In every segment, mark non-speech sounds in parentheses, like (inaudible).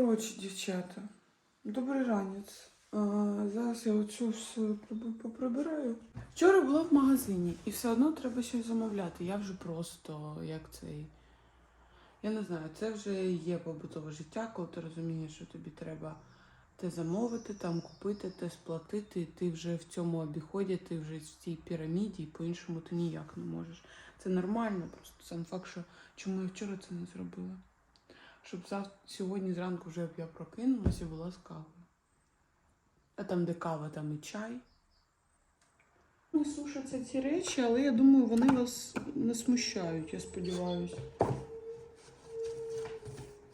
Коротше, дівчата, добрий ранець. Зараз я оцю все поприбираю. Вчора була в магазині і все одно треба щось замовляти. Я вже просто як цей. Я не знаю, це вже є побутове життя, коли ти розумієш, що тобі треба те замовити, там купити, те сплатити, ти вже в цьому обіході, ти вже в цій піраміді, і по-іншому ти ніяк не можеш. Це нормально, просто сам факт, що чому я вчора це не зробила. Щоб зав... сьогодні зранку вже я прокинулася і була з кавою. А там, де кава, там і чай. Не сушаться ці речі, але я думаю, вони вас не смущають, я сподіваюся.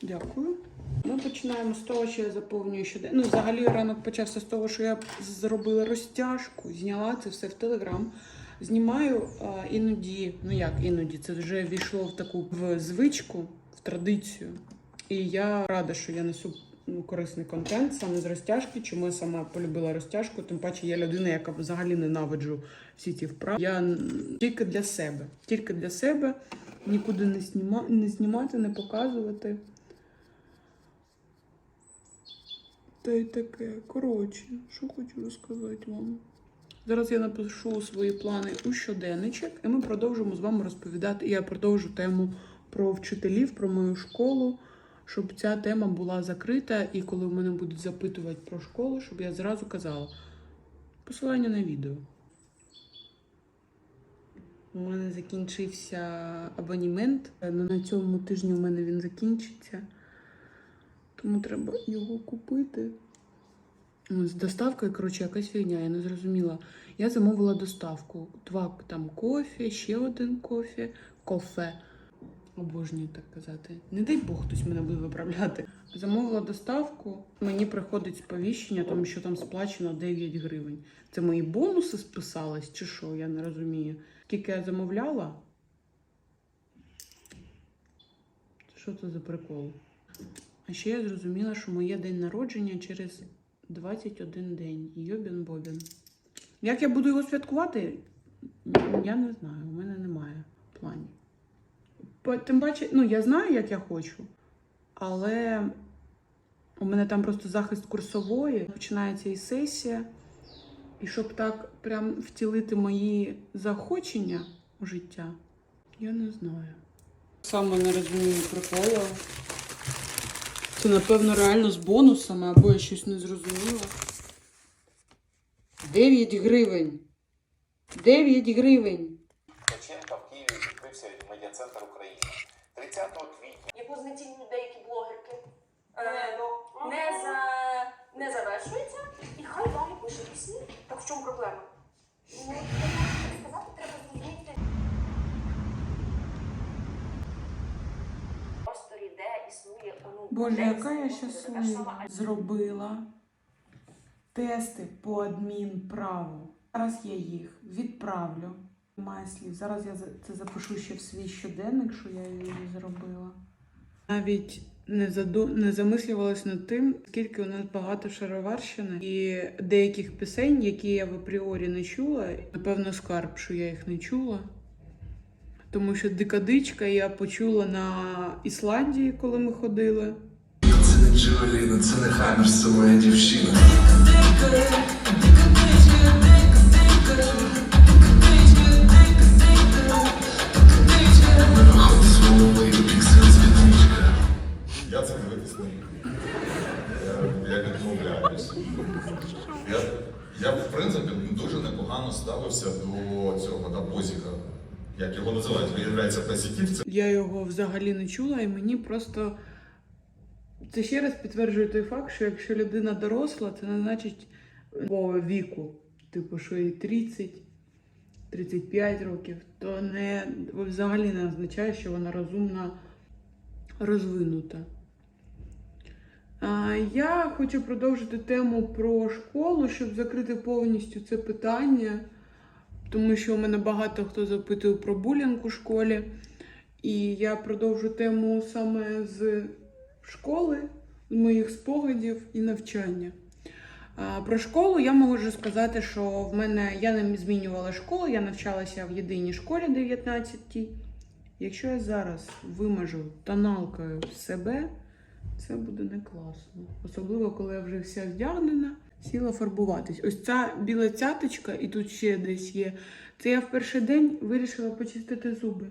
Дякую. Ми починаємо з того, що я заповнюю щоденно. Ну, взагалі ранок почався з того, що я зробила розтяжку, зняла це все в Телеграм. Знімаю а, іноді, ну як іноді, це вже війшло в таку в звичку, в традицію. І я рада, що я несу ну, корисний контент саме з розтяжки. Чому я сама полюбила розтяжку? Тим паче я людина, яка взагалі ненавиджу всі ці вправи. Я тільки для себе, тільки для себе, нікуди не, сніма, не знімати, не показувати. Та й таке. Коротше, що хочу розказати вам. Зараз я напишу свої плани у щоденничок, і ми продовжимо з вами розповідати. Я продовжу тему про вчителів, про мою школу, щоб ця тема була закрита, і коли в мене будуть запитувати про школу, щоб я зразу казала посилання на відео. У мене закінчився абонімент. На цьому тижні у мене він закінчиться. Тому треба його купити. З доставкою, коротше, якась фігня, я не зрозуміла. Я замовила доставку. Два там кофе, ще один кофе, кофе. Обожнюю так казати. Не дай Бог хтось мене буде виправляти. Замовила доставку, мені приходить сповіщення, тому що там сплачено 9 гривень. Це мої бонуси списались, чи що, я не розумію. Скільки я замовляла? Що це за прикол? А ще я зрозуміла, що моє день народження через 21 день. Йобін Бобін. Як я буду його святкувати? Я не знаю, у мене немає планів. Тим паче, ну я знаю, як я хочу, але у мене там просто захист курсової, починається і сесія. І щоб так прям втілити мої захочення у життя, я не знаю. Саме не розумію приколу. Це, напевно, реально з бонусами, або я щось не зрозуміла. 9 гривень. 9 гривень. Квітня деякі блогерки, Е, е, не, за, не завершується, і хай далі пише пісні. Так в чому проблема? Ну, сказати, треба зрозуміти. Просторі, де існує ну, Боже, де яка існує я така ж щаслива. сама Зробила тести по адмінправу. Зараз я їх відправлю. Немає слів. Зараз я за- це запишу ще в свій щоденник, що я її зробила. Навіть не заду... не замислювалась над тим, скільки у нас багато шароварщини і деяких пісень, які я в апріорі не чула. Напевно, скарб, що я їх не чула. Тому що дикадичка я почула на Ісландії, коли ми ходили. Це не Джоліна, це не Хаммер, це моя дівчина. Як його називають, виявляється позитивцем. Я його взагалі не чула, і мені просто це ще раз підтверджує той факт, що якщо людина доросла, це не значить по віку, типу, що їй 30, 35 років, то не взагалі не означає, що вона розумна, розвинута. Я хочу продовжити тему про школу, щоб закрити повністю це питання, тому що у мене багато хто запитує про булінг у школі. І я продовжу тему саме з школи, з моїх спогадів і навчання. Про школу я можу сказати, що в мене я не змінювала школу, я навчалася в єдиній школі 19 Якщо я зараз вимажу тоналкою себе, це буде не класно. Особливо, коли я вже вся вдягнена, сіла фарбуватись. Ось ця біла цяточка, і тут ще десь є. Це я в перший день вирішила почистити зуби.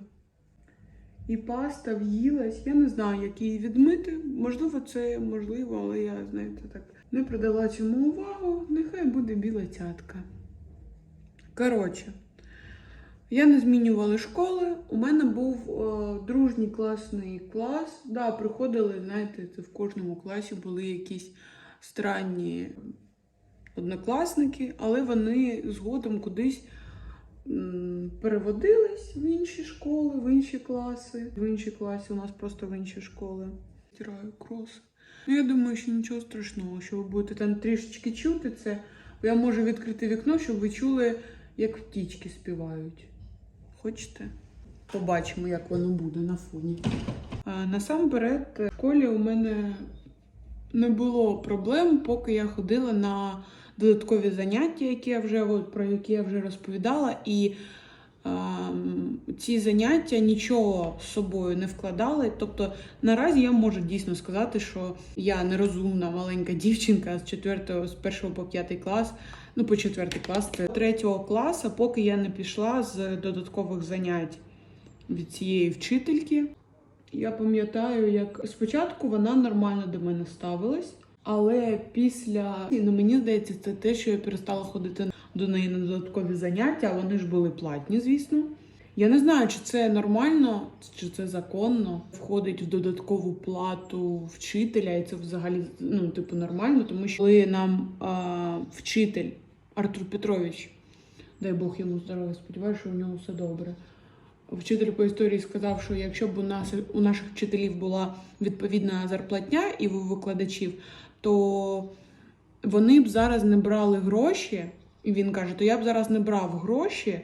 І паста в'їлась. Я не знаю, як її відмити. Можливо, це можливо, але я, знаєте, так не придала цьому увагу. Нехай буде біла цятка. Коротше, я не змінювала школи. У мене був е, дружній класний клас. Да, приходили, знаєте, це в кожному класі були якісь странні однокласники, але вони згодом кудись переводились в інші школи, в інші класи. В інші класи у нас просто в інші школи. Стираю кроси. Ну, я думаю, що нічого страшного, що ви будете там трішечки чути це. Я можу відкрити вікно, щоб ви чули, як птічки співають. Хочете? Побачимо, як воно буде на фоні. А, насамперед, в школі у мене не було проблем, поки я ходила на додаткові заняття, які я вже, от, про які я вже розповідала. І ем, ці заняття нічого з собою не вкладали. Тобто наразі я можу дійсно сказати, що я нерозумна маленька дівчинка з 4, з 1 по 5 клас, ну по 4 клас, це 3 класу, поки я не пішла з додаткових занять від цієї вчительки. Я пам'ятаю, як спочатку вона нормально до мене ставилась, але після ну мені здається, це те, що я перестала ходити до неї на додаткові заняття, вони ж були платні, звісно. Я не знаю, чи це нормально, чи це законно входить в додаткову плату вчителя, і це взагалі ну, типу, нормально, тому що коли нам а, вчитель Артур Петрович, дай Бог йому здоров'я, сподіваюся, що у нього все добре. Вчитель по історії сказав, що якщо б у нас у наших вчителів була відповідна зарплатня і у викладачів, то вони б зараз не брали гроші. І він каже: то я б зараз не брав гроші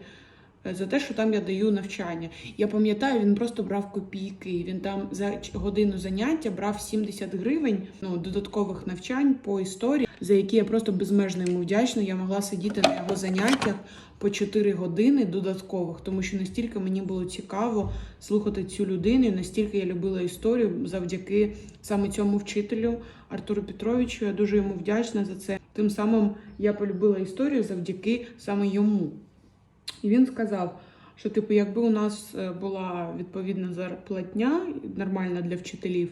е, за те, що там я даю навчання. Я пам'ятаю, він просто брав копійки. Він там за годину заняття брав 70 гривень ну, додаткових навчань по історії, за які я просто безмежно йому вдячна. Я могла сидіти на його заняттях по 4 години додаткових, тому що настільки мені було цікаво слухати цю людину, і настільки я любила історію завдяки саме цьому вчителю Артуру Петровичу. Я дуже йому вдячна за це. Тим самим я полюбила історію завдяки саме йому. І він сказав, що типу, якби у нас е, була відповідна зарплатня нормальна для вчителів,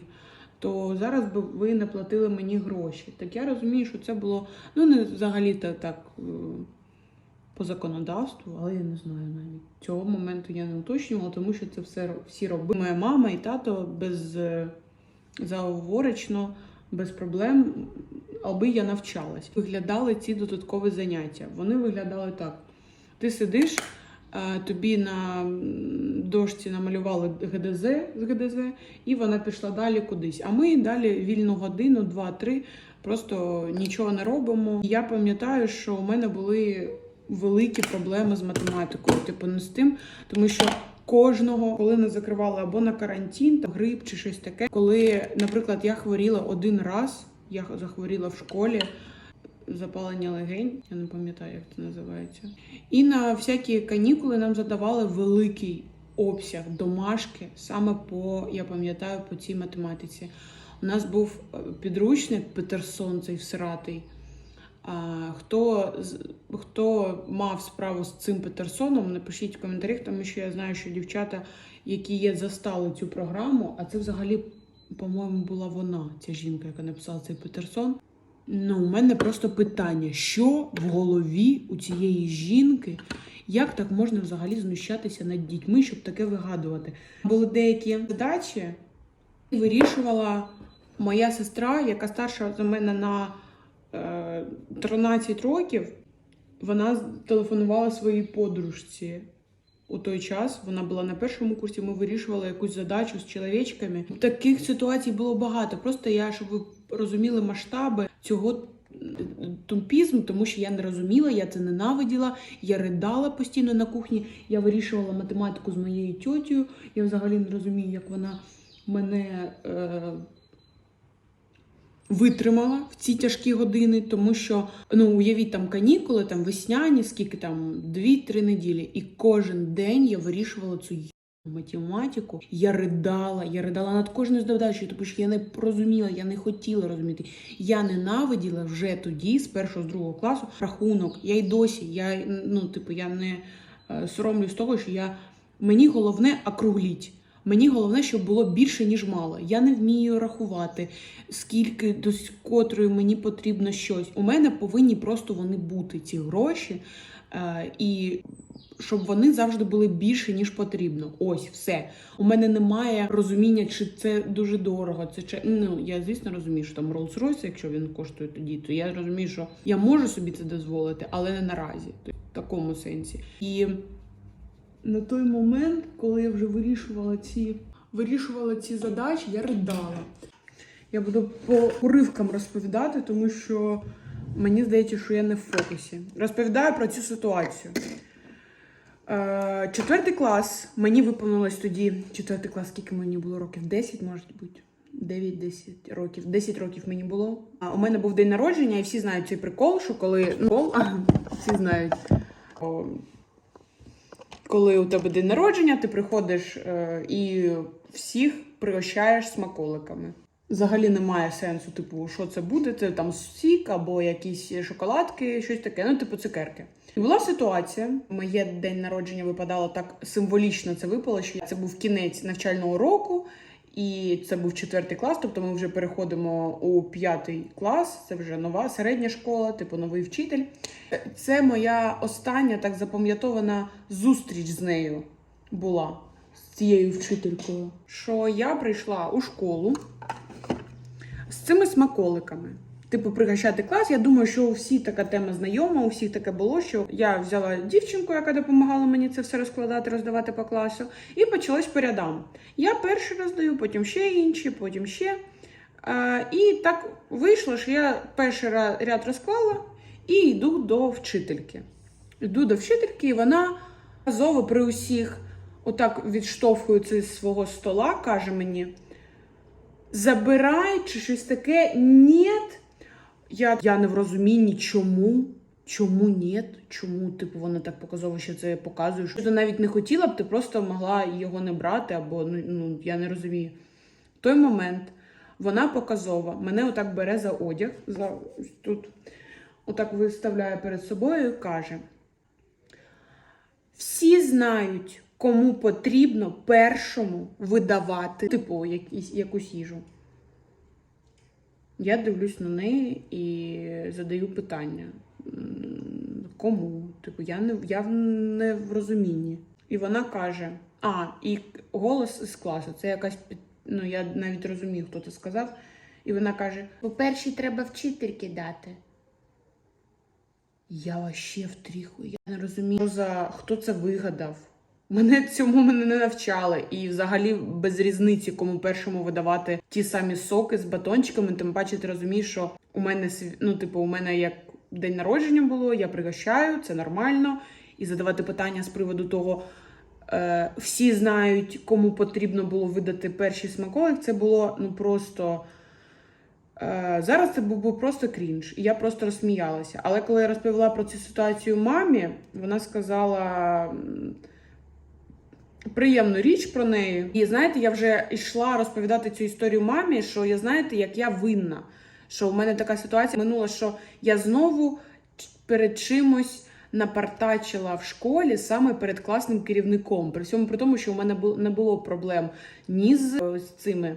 то зараз би ви не платили мені гроші. Так я розумію, що це було ну не взагалі-то так е, по законодавству, але я не знаю навіть. Цього моменту я не уточнювала, тому що це все всі робили. Моя мама і тато без е, заговоречно, без проблем, аби я навчалась. Виглядали ці додаткові заняття. Вони виглядали так. Ти сидиш, е, тобі на дошці намалювали ГДЗ з ГДЗ, і вона пішла далі кудись. А ми далі вільну годину, два-три, просто нічого не робимо. Я пам'ятаю, що у мене були великі проблеми з математикою, типу не з тим, тому що. Кожного, коли не закривали або на карантин, там грип чи щось таке. Коли, наприклад, я хворіла один раз, я захворіла в школі, запалення легень, я не пам'ятаю, як це називається. І на всякі канікули нам задавали великий обсяг домашки саме по, я пам'ятаю, по цій математиці. У нас був е, підручник Петерсон, цей всратий. Хто, хто мав справу з цим Петерсоном, напишіть в коментарях, тому що я знаю, що дівчата, які є, застали цю програму, а це взагалі, по-моєму, була вона, ця жінка, яка написала цей Петерсон. Ну, у мене просто питання: що в голові у цієї жінки? Як так можна взагалі знущатися над дітьми, щоб таке вигадувати? Були деякі задачі, вирішувала моя сестра, яка старша за мене на 13 років. Вона телефонувала своїй подружці. У той час вона була на першому курсі. Ми вирішували якусь задачу з чоловічками. Таких ситуацій було багато. Просто я, щоб ви розуміли масштаби цього тумпізму, тому що я не розуміла, я це ненавиділа. Я ридала постійно на кухні. Я вирішувала математику з моєю тьотю. Я взагалі не розумію, як вона мене. Е- Витримала в ці тяжкі години, тому що ну уявіть там канікули, там весняні, скільки там 2-3 неділі, і кожен день я вирішувала цю математику. Я ридала, я ридала над кожною задачею, тому що я не розуміла, я не хотіла розуміти. Я ненавиділа вже тоді, з першого, з другого класу, рахунок. Я й досі, я ну, типу, я не е, соромлюсь того, що я мені головне округліть. Мені головне, щоб було більше, ніж мало. Я не вмію рахувати, скільки до котрої мені потрібно щось. У мене повинні просто вони бути, ці гроші. Е, і щоб вони завжди були більше, ніж потрібно. Ось все. У мене немає розуміння, чи це дуже дорого. Це чи ну я звісно розумію, що там Rolls-Royce, якщо він коштує тоді, то я розумію, що я можу собі це дозволити, але не наразі. В такому сенсі. І на той момент, коли я вже вирішувала ці, вирішувала ці задачі, я ридала. Я буду по уривкам розповідати, тому що мені здається, що я не в фокусі. Розповідаю про цю ситуацію. Е, Четвертий клас. Мені виповнилось тоді. Четвертий клас, скільки мені було років? 10, може бути. 9-10 років. 10 років мені було. А у мене був день народження, і всі знають цей прикол, що коли. Ну, всі знають. Коли у тебе день народження, ти приходиш е, і всіх пригощаєш смаколиками. Взагалі немає сенсу, типу, що це буде, це там сік або якісь шоколадки, щось таке, ну, типу, цукерки. І була ситуація. Моє день народження випадало так символічно. Це випало, що це був кінець навчального року, і це був четвертий клас. Тобто ми вже переходимо у п'ятий клас. Це вже нова середня школа, типу новий вчитель. Це моя остання так запам'ятована зустріч з нею була з цією вчителькою. Що я прийшла у школу з цими смаколиками. Типу, пригощати клас. Я думаю, що у всіх така тема знайома, у всіх таке було, що я взяла дівчинку, яка допомагала мені це все розкладати, роздавати по класу, і почалось по рядам. Я перший роздаю, потім ще інші, потім ще. Е, і так вийшло, що я перший ряд розклала і йду до вчительки. Йду до вчительки, і вона разово при усіх отак відштовхується з свого стола, каже мені: забирай чи щось таке. Ні. Я, я не в розумінні, чому. Чому ні? Чому, типу, вона так показово, що це показує? Що ти навіть не хотіла б, ти просто могла його не брати, або ну, ну я не розумію. В той момент вона показова, мене отак бере за одяг, за тут, отак виставляє перед собою і каже: всі знають, кому потрібно першому видавати, типу, якісь, якусь їжу. Я дивлюсь на неї і задаю питання. Кому? Типу, я не, я не в розумінні. І вона каже: А, і голос з класу, це якась ну я навіть розумію, хто це сказав. І вона каже: по першій треба вчительки дати. Я вообще втріху. Я не розумію, за хто це вигадав. Мене цьому мене не навчали. І взагалі без різниці, кому першому видавати ті самі соки з батончиками. Тим паче ти розумієш, що у мене ну, типу, у мене як день народження було, я пригощаю, це нормально. І задавати питання з приводу того. Е, всі знають, кому потрібно було видати перший смаколик. Це було ну просто. Е, Зараз це був, був просто крінж, і я просто розсміялася. Але коли я розповіла про цю ситуацію мамі, вона сказала приємну річ про неї. І знаєте, я вже йшла розповідати цю історію мамі, що я знаєте, як я винна. Що в мене така ситуація минула, що я знову перед чимось напартачила в школі саме перед класним керівником. При всьому при тому, що у мене не було проблем ні е, з цими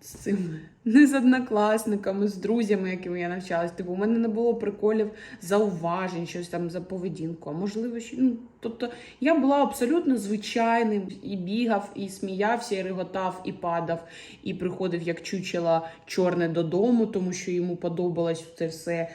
з цими, не з однокласниками, з друзями, якими я навчалась. Типу, у мене не було приколів, зауважень, щось там за поведінку. А можливо, що ну, тобто я була абсолютно звичайним і бігав, і сміявся, і реготав, і падав, і приходив як чучела чорне додому, тому що йому подобалось це все.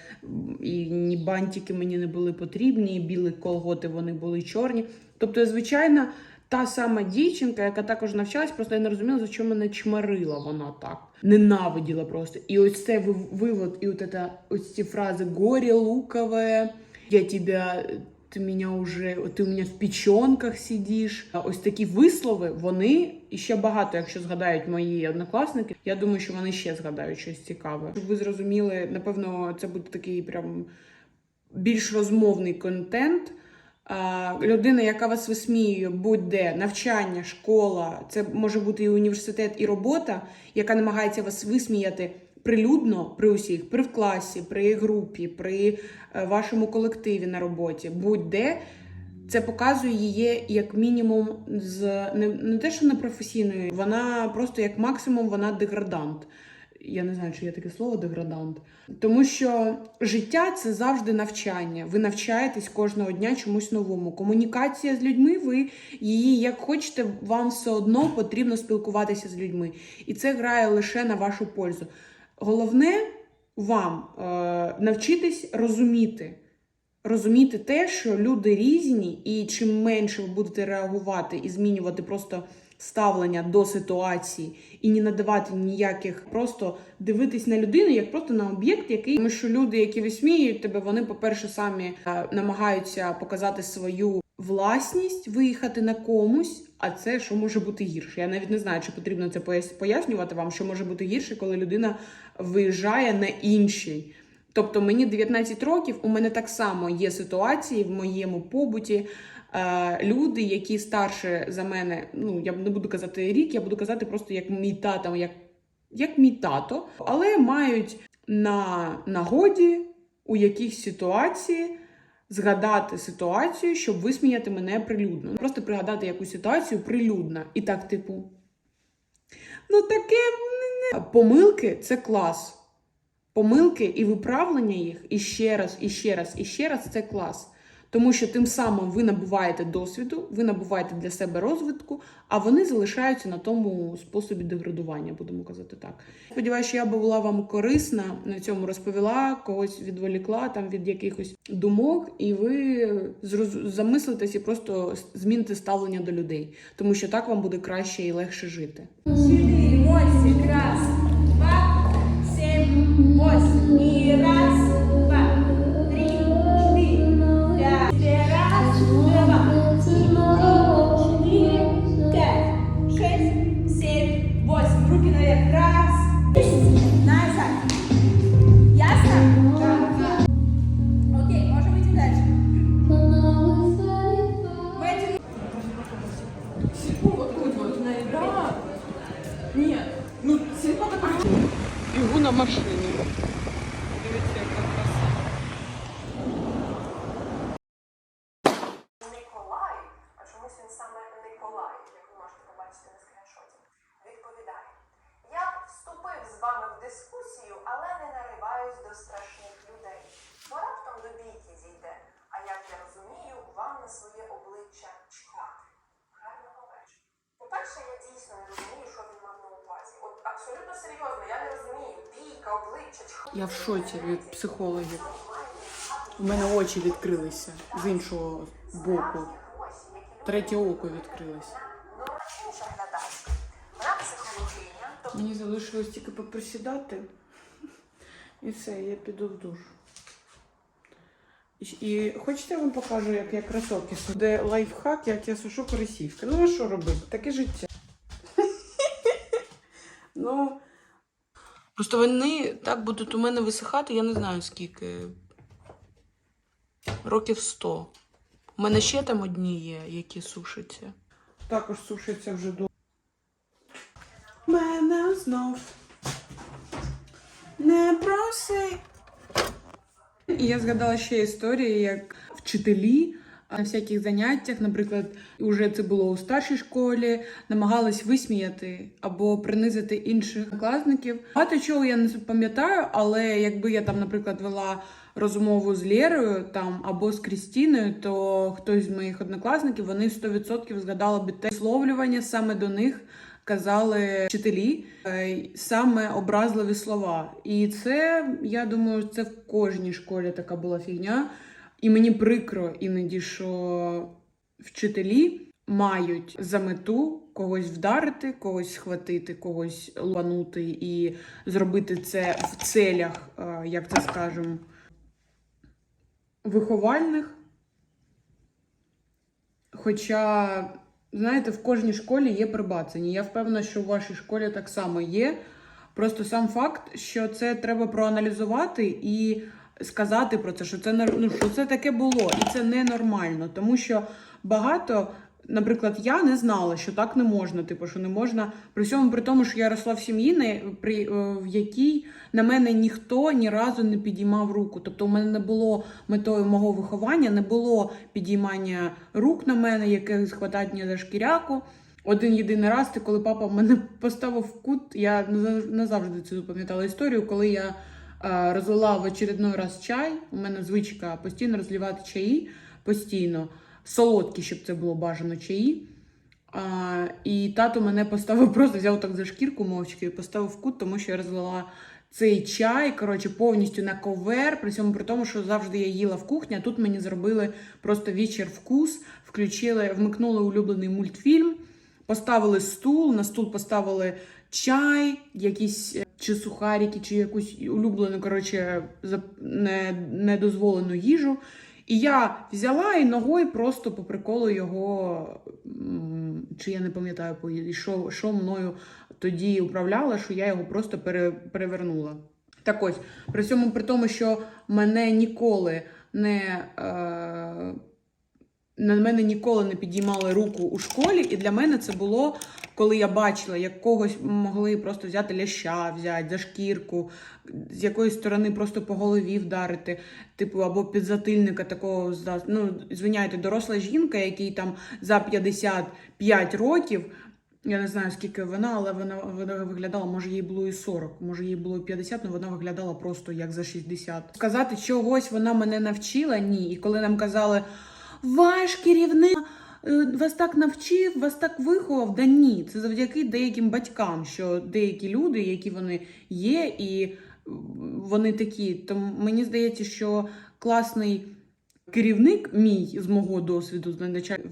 І ні бантики мені не були потрібні, і білі колготи вони були чорні. Тобто, я звичайна та сама дівчинка, яка також навчалась, просто я не розуміла, за що мене чмарила вона так. Ненавиділа просто. І ось це вивод, і от это, ось ці фрази «горе лукове», «я тебя, ти мене уже, ти у мене в печенках сидиш». Ось такі вислови, вони і ще багато, якщо згадають мої однокласники, я думаю, що вони ще згадають щось цікаве. Щоб ви зрозуміли, напевно, це буде такий прям більш розмовний контент. Е, людина, яка вас висміює, будь-де навчання, школа, це може бути і університет, і робота, яка намагається вас висміяти прилюдно при усіх, при в класі, при групі, при е, вашому колективі на роботі, будь-де. Це показує її як мінімум з не, не те, що непрофесійною, вона просто як максимум вона деградант. Я не знаю, чи є таке слово деградант. Тому що життя це завжди навчання. Ви навчаєтесь кожного дня чомусь новому. Комунікація з людьми, ви її як хочете, вам все одно потрібно спілкуватися з людьми. І це грає лише на вашу пользу. Головне вам е, навчитись розуміти. Розуміти те, що люди різні, і чим менше ви будете реагувати і змінювати просто ставлення до ситуації і не надавати ніяких, просто дивитись на людину як просто на об'єкт, який тому що люди, які висміюють тебе, вони, по-перше, самі е, намагаються показати свою власність, виїхати на комусь. А це що може бути гірше? Я навіть не знаю, чи потрібно це пояс- пояснювати вам, що може бути гірше, коли людина виїжджає на інший. Тобто мені 19 років, у мене так само є ситуації в моєму побуті. Е, люди, які старше за мене, ну я не буду казати рік, я буду казати просто як мій тато, як, як мій тато, але мають на нагоді у якихось ситуації згадати ситуацію, щоб висміяти мене прилюдно. Просто пригадати якусь ситуацію прилюдно. І так, типу, ну таке помилки це клас. Помилки і виправлення їх і ще раз, і ще раз, і ще раз це клас. Тому що тим самим ви набуваєте досвіду, ви набуваєте для себе розвитку, а вони залишаються на тому способі деградування, будемо казати так. Сподіваюся, що я була вам корисна на цьому розповіла, когось відволікла там від якихось думок, і ви замислитесь і просто зміните ставлення до людей, тому що так вам буде краще і легше жити. Четыре, восемь, Бігу на машині. Дивіться, яка краса. Николай, а чомусь він саме Николай, як ви можете побачити на скріншоті, відповідає: Я б вступив з вами в дискусію, але не нариваюсь до страшних людей. Бо раптом до бійки зійде. А як я розумію, вам на своє обличчя чхати. Гарного вечора. По-перше, я дійсно не розумію, що він мав на увазі. От абсолютно серйозно, я не розумію. Бійка, обличчя, чхати. Я в шоці від психологів. У мене очі відкрилися з іншого боку. Третє око відкрилося. Мені залишилось тільки поприсідати. І все, я піду в душ. І, хочете я вам покажу, як я кросовки су- Де лайфхак, як я сушу кросівки. Ну а що робити? Таке життя. (laughs) ну. Просто вони так будуть у мене висихати, я не знаю скільки. Років 100. У мене ще там одні є, які сушаться. Також сушаться вже до. Мене знов не проси. Я згадала ще історії, як вчителі на всяких заняттях, наприклад, уже це було у старшій школі, намагались висміяти або принизити інших класників. Багато чого я не пам'ятаю, але якби я там, наприклад, вела розмову з Лєрою там або з Крістіною, то хтось з моїх однокласників вони 100% згадали би те висловлювання саме до них казали вчителі е, саме образливі слова. І це, я думаю, це в кожній школі така була фігня. І мені прикро іноді, що вчителі мають за мету когось вдарити, когось схватити, когось лупанути і зробити це в целях, е, як це скажемо, виховальних. Хоча, знаєте, в кожній школі є прибацані. Я впевнена, що в вашій школі так само є. Просто сам факт, що це треба проаналізувати і сказати про це, що це не- ну, що це таке було, і це ненормально, тому що багато. Наприклад, я не знала, що так не можна, типу, що не можна при всьому при тому, що я росла в сім'ї, не- при, е, в якій на мене ніхто ні разу не підіймав руку. Тобто, у мене не було метою мого виховання, не було підіймання рук на мене, яке схватать мене за шкіряку. Один єдиний раз, це коли папа мене (laughs) поставив в кут, я назав- назавжди цю запам'ятала історію, коли я розлила в очередной раз чай. У мене звичка постійно розливати чаї, постійно солодкі, щоб це було бажано чаї. А, і тато мене поставив, (laughs) просто взяв так за шкірку мовчки і поставив в кут, тому що я розлила цей чай, коротше, повністю на ковер, при цьому при тому, що завжди я їла в кухні, а тут мені зробили просто вечір вкус, включили, вмикнули улюблений мультфільм, поставили стул, на стул поставили чай, якісь е, чи сухарики, чи якусь улюблену, коротше, недозволену їжу. І я взяла і ногою просто по приколу його, чи я не пам'ятаю, що, що мною тоді управляло, що я його просто пере, перевернула. Так ось, при цьому при тому, що мене ніколи не. Е, на мене ніколи не підіймали руку у школі, і для мене це було, коли я бачила, як когось могли просто взяти ляща, взяти за шкірку, з якоїсь сторони просто по голові вдарити, типу, або підзатильника такого Ну, звиняйте, доросла жінка, якій там за 55 років. Я не знаю, скільки вона, але вона, вона виглядала, може їй було і 40, може їй було і 50, але вона виглядала просто як за 60. Сказати чогось вона мене навчила, ні. І коли нам казали, ваш керівник е, вас так навчив, вас так виховав, да ні. Це завдяки деяким батькам, що деякі люди, які вони є, і вони такі. Тому мені здається, що класний керівник мій з мого досвіду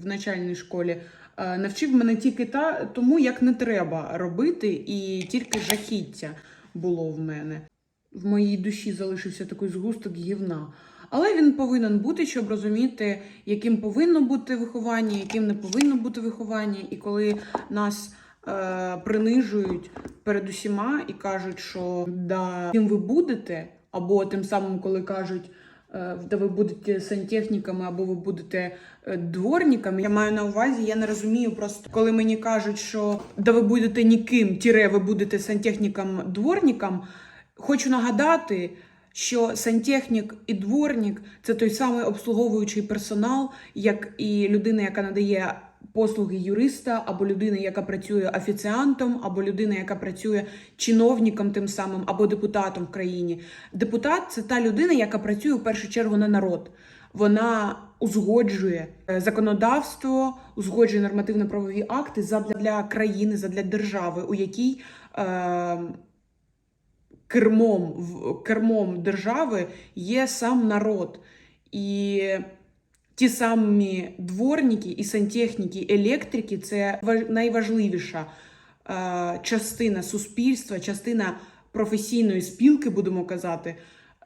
в начальній школі е, навчив мене тільки та тому, як не треба робити, і тільки жахіття було в мене. В моїй душі залишився такий згусток гівна. Але він повинен бути, щоб розуміти, яким повинно бути виховання, яким не повинно бути виховання. І коли нас е, принижують перед усіма і кажуть, що да, ким ви будете, або тим самим, коли кажуть, е, да ви будете сантехніками, або ви будете е, дворниками. Я маю на увазі, я не розумію просто, коли мені кажуть, що да ви будете ніким, тіре ви будете сантехніком, дворником. Хочу нагадати, що сантехнік і дворник це той самий обслуговуючий персонал, як і людина, яка надає послуги юриста, або людина, яка працює офіціантом, або людина, яка працює чиновником тим самим, або депутатом в країні. Депутат це та людина, яка працює в першу чергу на народ. Вона узгоджує е, законодавство, узгоджує нормативно-правові акти задля для країни, задля держави, у якій е, кермом, кермом держави є сам народ. І ті самі дворники і сантехніки, електрики це важ- найважливіша е, частина суспільства, частина професійної спілки, будемо казати,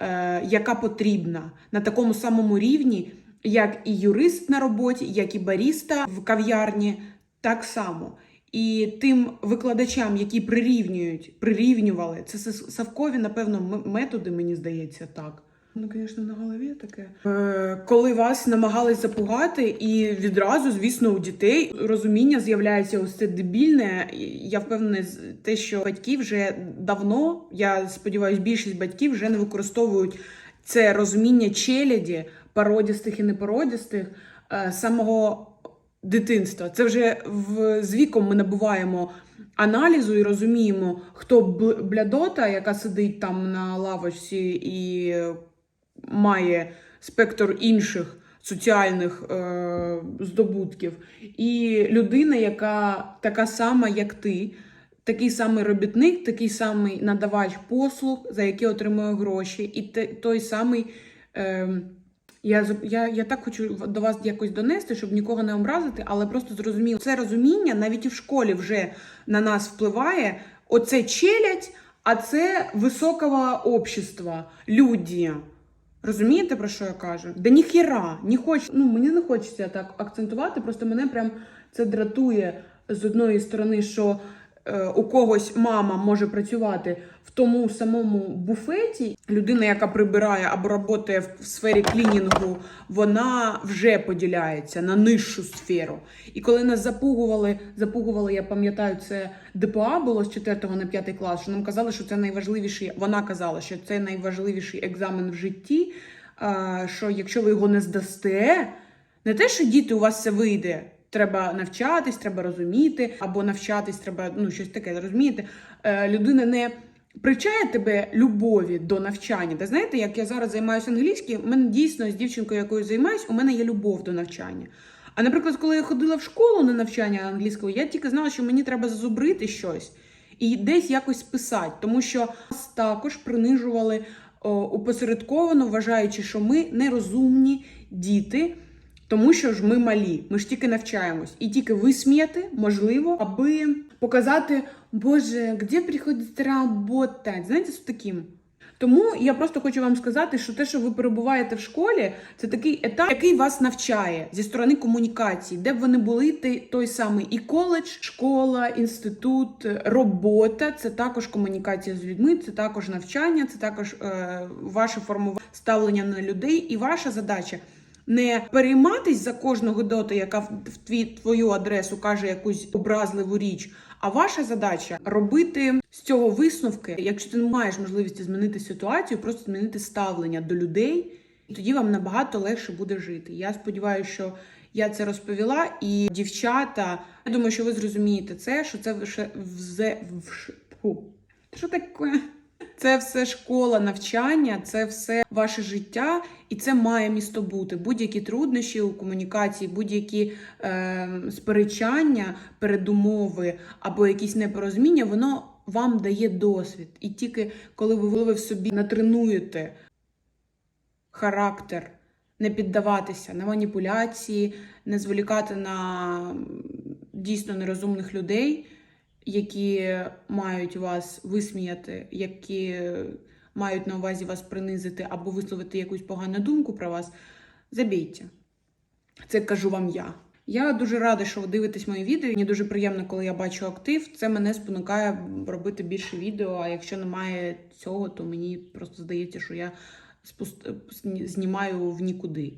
е, яка потрібна на такому самому рівні, як і юрист на роботі, як і баріста в кав'ярні, так само. І тим викладачам, які прирівнюють, прирівнювали, це Савкові, напевно, методи, мені здається, так. Ну, звісно, на голові таке. Е, коли вас намагались запугати, і відразу, звісно, у дітей розуміння з'являється ось це дебільне. Я впевнена, те, що батьки вже давно, я сподіваюся, більшість батьків вже не використовують це розуміння челяді, пародістих і непародістих е, самого дитинства. Це вже в, з віком ми набуваємо аналізу і розуміємо, хто блядота, яка сидить там на лавочці і має спектр інших соціальних е, здобутків, і людина, яка така сама, як ти. Такий самий робітник, такий самий надавач послуг, за які отримує гроші, і той самий. Е, я, я, я так хочу до вас якось донести, щоб нікого не образити, але просто зрозуміло. Це розуміння навіть і в школі вже на нас впливає. Оце челядь, а це високого общества, люди. Розумієте, про що я кажу? Да ніхіра, не хоч, ну мені не хочеться так акцентувати, просто мене прям це дратує з одної сторони, що у когось мама може працювати в тому самому буфеті. Людина, яка прибирає або працює в сфері клінінгу, вона вже поділяється на нижчу сферу. І коли нас запугували, запугували, я пам'ятаю, це ДПА було з 4 на 5 клас, що нам казали, що це найважливіший. Вона казала, що це найважливіший екзамен в житті. Що якщо ви його не здасте, не те, що діти у вас все вийде. Треба навчатись, треба розуміти, або навчатись, треба ну щось таке розумієте. Е, людина не привчає тебе любові до навчання. Та знаєте, як я зараз займаюся англійською, у мене дійсно з дівчинкою, якою займаюсь, у мене є любов до навчання. А наприклад, коли я ходила в школу на навчання англійського, я тільки знала, що мені треба зазубрити щось і десь якось списати, тому що нас також принижували о, опосередковано, вважаючи, що ми нерозумні діти. Тому що ж ми малі, ми ж тільки навчаємось, і тільки висміяти можливо, аби показати, Боже, де приходиться працювати? Знаєте, з таким. Тому я просто хочу вам сказати, що те, що ви перебуваєте в школі, це такий етап, який вас навчає зі сторони комунікації, де б ви не були, той самий і коледж, школа, інститут, робота це також комунікація з людьми, це також навчання, це також е, ваше формування ставлення на людей, і ваша задача не перейматись за кожного дота, яка в в твій твою адресу каже якусь образливу річ. А ваша задача робити з цього висновки, якщо ти не маєш можливості змінити ситуацію, просто змінити ставлення до людей, і тоді вам набагато легше буде жити. Я сподіваюся, що я це розповіла, і дівчата, я думаю, що ви зрозумієте це, що це вже вш... Що таке? Це все школа, навчання, це все ваше життя, і це має місто бути. Будь-які труднощі у комунікації, будь-які е, сперечання, передумови або якісь непорозуміння, воно вам дає досвід. І тільки коли ви, в собі натренуєте характер, не піддаватися на маніпуляції, не зволікати на дійсно нерозумних людей, які мають вас висміяти, які мають на увазі вас принизити або висловити якусь погану думку про вас, забійте. Це кажу вам я. Я дуже рада, що ви дивитесь мої відео. Мені дуже приємно, коли я бачу актив. Це мене спонукає робити більше відео. А якщо немає цього, то мені просто здається, що я спуст... знімаю в нікуди.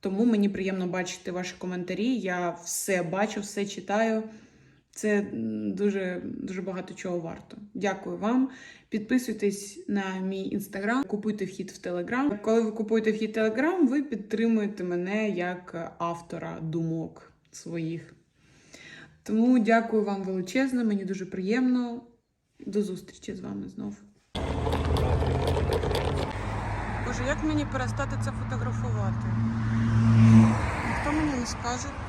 Тому мені приємно бачити ваші коментарі. Я все бачу, все читаю. Це дуже, дуже багато чого варто. Дякую вам. Підписуйтесь на мій інстаграм, купуйте вхід в Телеграм. Коли ви купуєте вхід в Телеграм, ви підтримуєте мене як автора думок своїх. Тому дякую вам величезно, мені дуже приємно. До зустрічі з вами знов. Боже, як мені перестати це фотографувати? Хто мені не скаже?